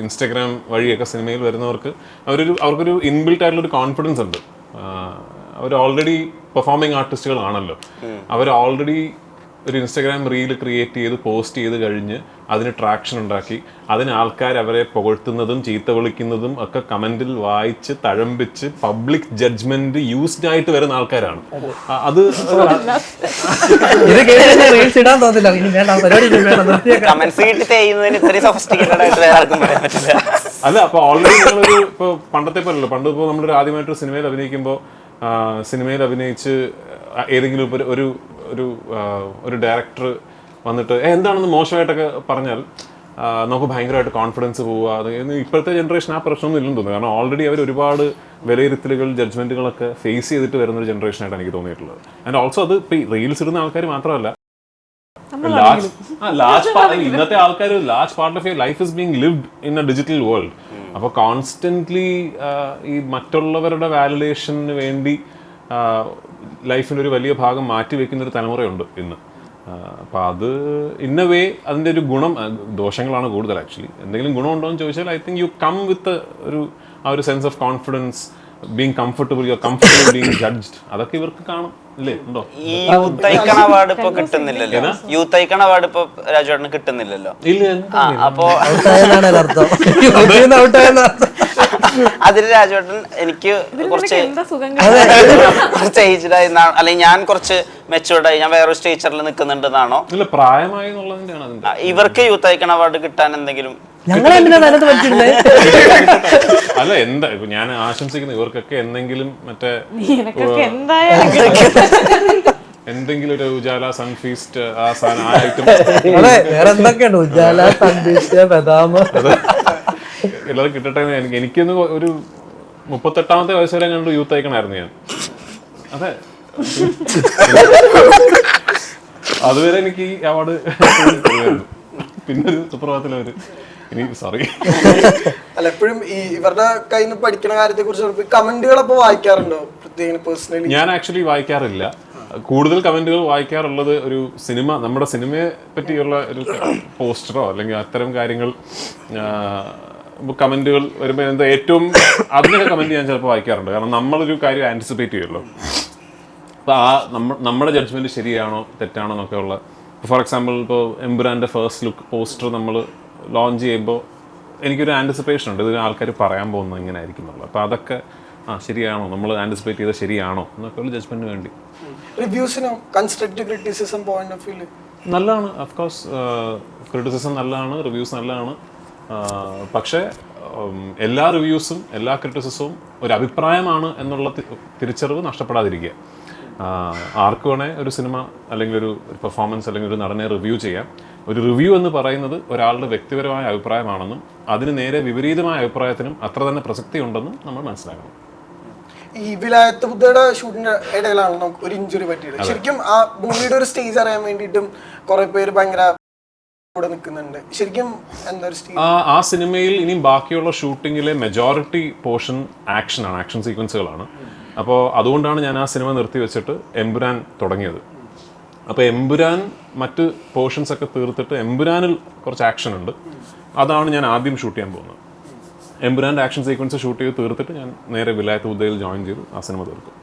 Instagram വഴിയൊക്കെ സിനിമയിൽ വരുന്നവർക്ക് അവരൊരു അവർക്കൊരു ഇൻബിൽറ്റ് ആയിട്ടുള്ള ഒരു കോൺഫിഡൻസ് ഉണ്ട്. അവർ ഓൾറെഡി പെർഫോമിങ് ആർട്ടിസ്റ്റുകളാണല്ലോ അവർ ഓൾറെഡി ഒരു ഇൻസ്റ്റഗ്രാം റീൽ ക്രിയേറ്റ് ചെയ്ത് പോസ്റ്റ് ചെയ്ത് കഴിഞ്ഞ് അതിന് ട്രാക്ഷൻ ഉണ്ടാക്കി. അതിന് ആൾക്കാർ അവരെ പുകഴ്ത്തുന്നതും ചീത്ത വിളിക്കുന്നതും ഒക്കെ കമന്റിൽ വായിച്ച് തഴമ്പിച്ച് പബ്ലിക് ജഡ്ജ്മെന്റ് യൂസ്ഡ് ആയിട്ട് വരുന്ന ആൾക്കാരാണ്. അത്. ഇത് കേട്ട് റീൽസ് ഇടാൻ തോന്നില്ല. ഇനി വേണ്ട പരിപാടി ഇനി കമന്റ്സ് കിട്ടി ചെയ്യുന്നതിന് ഇത്രയും ആയിട്ട് വേറെ ആർക്കും പറയാൻ അല്ല അപ്പൊ ഓൾറെഡി നിങ്ങളൊരു ഇപ്പോൾ പണ്ടത്തെ പോലല്ലോ പണ്ട് ഇപ്പോൾ നമ്മളൊരു ആദ്യമായിട്ടൊരു സിനിമയിൽ അഭിനയിക്കുമ്പോൾ സിനിമയിൽ അഭിനയിച്ച് ഏതെങ്കിലും ഇപ്പൊ ഒരു- ഒരു ഒരു ഡയറക്ടർ വന്നിട്ട് "ഏ, എന്താണെന്ന് മോശമായിട്ടൊക്കെ പറഞ്ഞാൽ നമുക്ക് ഭയങ്കരമായിട്ട് കോൺഫിഡൻസ് പോവുക. അത് ഇപ്പോഴത്തെ ജനറേഷൻ ആ പ്രശ്നമൊന്നും ഇല്ലെന്ന് തോന്നുന്നു. കാരണം ഓൾറെഡി അവർ ഒരുപാട് വിലയിരുത്തലുകൾ ജഡ്ജ്മെന്റുകളൊക്കെ ഫേസ് ചെയ്തിട്ട് വരുന്ന ഒരു ജനറേഷൻ ജനറേഷനായിട്ട് എനിക്ക് തോന്നിയിട്ടുള്ളത്. ആൻഡ് ഓൾസോ അത് ഇപ്പോൾ റീൽസ് ഇടുന്ന ആൾക്കാർ മാത്രമല്ല. ലാർജ് ലാർജ് പാർട്ട് ഇന്നത്തെ ആൾക്കാർ large part of your life is being lived in a digital world അപ്പോൾ കോൺസ്റ്റന്റ്ലി ഈ മറ്റുള്ളവരുടെ വാലിഡേഷന് വേണ്ടി ലൈഫിന്റെ ഒരു വലിയ ഭാഗം മാറ്റി വെക്കുന്ന ഒരു തലമുറയുണ്ട് ഇന്ന്. അപ്പോൾ അത് ഇന്ന വേ അതിന്റെ ഒരു ഗുണം ദോഷങ്ങളാണ് കൂടുതൽ ആക്ച്വലി. എന്തെങ്കിലും ഗുണമുണ്ടോ എന്ന് ചോദിച്ചാൽ I think you come with ഒരു ആ ഒരു sense of confidence being comfortable you comfortable being judged. അതൊക്കെ ഇവർക്ക് കാണും ഇല്ലേ? ഉണ്ടോ? ഈ യൂത്ത് ഐക്കൺ അവാർഡ് ഇപ്പൊ കിട്ടുന്നില്ലല്ലോ. യൂത്ത് ഐക്കൺ അവാർഡ് ഇപ്പൊ രാജുവേട്ടന് കിട്ടുന്നില്ലല്ലോ. ഇല്ല അപ്പോ അതിൽ രാജുവേട്ടൻ എനിക്ക് കുറച്ച് കുറച്ച് ഏജ്ഡായി ആയി അല്ലെങ്കിൽ ഞാൻ കുറച്ച് മെച്ചൂർഡായി ആയി. ഞാൻ വേറൊരു സ്റ്റേച്ചറിൽ നിൽക്കുന്നുണ്ടെന്നാണോ ഇവർക്ക് യൂത്ത് ഐക്കൺ അവാർഡ് കിട്ടാൻ എന്തെങ്കിലും പറ്റിയിരുന്നത് അല്ല എന്താ ഇപ്പൊ ഞാൻ ആശംസിക്കുന്നു. ഇവർക്കൊക്കെ എന്തെങ്കിലും മറ്റേ എന്തെങ്കിലും ഒരു ഉജാല സൺഫീസ്റ്റ് ആ സാധനം ആയിട്ട് ഐറ്റം വേറെ എന്തൊക്കെയുണ്ട്? ഉജാല സൺഫീസ്റ്റ് ബദാമ എല്ലാവരും കിട്ടട്ടെ എന്ന് എനിക്ക് എനിക്കൊന്ന് ഒരു മുപ്പത്തെട്ടാമത്തെ വയസ്സ് വരെ കണ്ടു യൂത്ത് അയക്കണമായിരുന്നു ഞാൻ. അതെ. അതുവരെ എനിക്ക് ഈ അവാർഡ് പിന്നെ ഒരു സുപ്രഭാതത്തിൽ അവർ ഇനി സോറി അല്ല എപ്പോഴും ഈ ഇവരുടെ കയ്യിൽ നിന്ന് പഠിക്കുന്ന കാര്യത്തെ കുറിച്ച് കമന്റുകളപ്പോ വായിക്കാറുണ്ടോ? പ്രത്യേകം പേഴ്സണലി ഞാൻ ആക്ച്വലി വായിക്കാറില്ല. കൂടുതൽ കമന്റുകൾ വായിക്കാറുള്ളത് ഒരു സിനിമ നമ്മുടെ സിനിമയെ പറ്റിയുള്ള ഒരു പോസ്റ്ററോ അല്ലെങ്കിൽ അത്തരം കാര്യങ്ങൾ കമന്റുകൾ വരുമ്പോൾ എന്താ ഏറ്റവും അതിനൊക്കെ കമന്റ് ഞാൻ ചിലപ്പോൾ വായിക്കാറുണ്ട്. കാരണം നമ്മളൊരു കാര്യം ആന്റിസിപ്പേറ്റ് ചെയ്യുമല്ലോ. അപ്പോൾ ആ നമ്മ നമ്മുടെ ജഡ്ജ്മെന്റ് ശരിയാണോ തെറ്റാണോ എന്നൊക്കെ ഉള്ള ഫോർ എക്സാമ്പിൾ ഇപ്പോൾ എംബുരാന്റെ ഫസ്റ്റ് ലുക്ക് പോസ്റ്റർ നമ്മൾ ലോഞ്ച് ചെയ്യുമ്പോൾ എനിക്കൊരു ആന്റിസിപ്പേഷൻ ഉണ്ട്. ഇതിന് ആൾക്കാർ പറയാൻ പോകുന്നത് ഇങ്ങനെ ആയിരിക്കും എന്നുള്ളത്. അപ്പോൾ അതൊക്കെ ആ ശരിയാണോ? നമ്മൾ ആന്റിസിപ്പേറ്റ് ചെയ്ത ശരിയാണോ? എന്നൊക്കെ ഉള്ള ജഡ്ജ്മെന്റിന് വേണ്ടി. റിവ്യൂസിനോ constructive criticism point of view നല്ലതാണ്. അഫ്കോഴ്സ് ക്രിറ്റിസിസം നല്ലതാണ് റിവ്യൂസ് നല്ലതാണ്. പക്ഷേ എല്ലാ റിവ്യൂസും എല്ലാ ക്രിറ്റിസിസവും ഒരു അഭിപ്രായമാണ് എന്നുള്ള തിരിച്ചറിവ് നഷ്ടപ്പെടാതിരിക്കുക. ആർക്ക് വേണേ ഒരു സിനിമ അല്ലെങ്കിൽ ഒരു പെർഫോമൻസ് അല്ലെങ്കിൽ ഒരു നടനെ റിവ്യൂ ചെയ്യാം. ഒരു റിവ്യൂ എന്ന് പറയുന്നത് ഒരാളുടെ വ്യക്തിപരമായ അഭിപ്രായമാണെന്നും അതിന് നേരെ വിപരീതമായ അഭിപ്രായത്തിനും അത്ര തന്നെ പ്രസക്തി ഉണ്ടെന്നും നമ്മൾ മനസ്സിലാക്കണം. ഈ വിലായത്ത് ബുദ്ധയുടെ ഷൂട്ടിന്റെ ഇടയിലാണ് നമുക്ക് ഒരു ഇഞ്ചുറി പറ്റിയത്. ശരിക്കും ആ ഭൂമിയുടെ ഒരു സ്റ്റേജ് അറിയാൻ വേണ്ടിയിട്ടും കുറെ പേര് ഭയങ്കര ശരിക്കും എന്താ ഒരു ആ ആ സിനിമയിൽ ഇനി ബാക്കിയുള്ള ഷൂട്ടിങ്ങിലെ മെജോറിറ്റി പോർഷൻ ആക്ഷനാണ് ആക്ഷൻ സീക്വൻസുകളാണ് അപ്പോൾ അതുകൊണ്ടാണ് ഞാൻ ആ സിനിമ നിർത്തി വെച്ചിട്ട് എമ്പുരാൻ തുടങ്ങിയത്. അപ്പോൾ എമ്പുരാൻ മറ്റ് പോർഷൻസ് ഒക്കെ തീർത്തിട്ട് എമ്പുരാനിൽ കുറച്ച് ആക്ഷൻ ഉണ്ട്. അതാണ് ഞാൻ ആദ്യം ഷൂട്ട് ചെയ്യാൻ പോകുന്നത്. എമ്പുരാന്റെ ആക്ഷൻ സീക്വൻസ് ഷൂട്ട് ചെയ്ത് തീർത്തിട്ട് ഞാൻ നേരെ വിലായത്ത് ഉദയിൽ ജോയിൻ ചെയ്തു ആ സിനിമ തീർക്കും.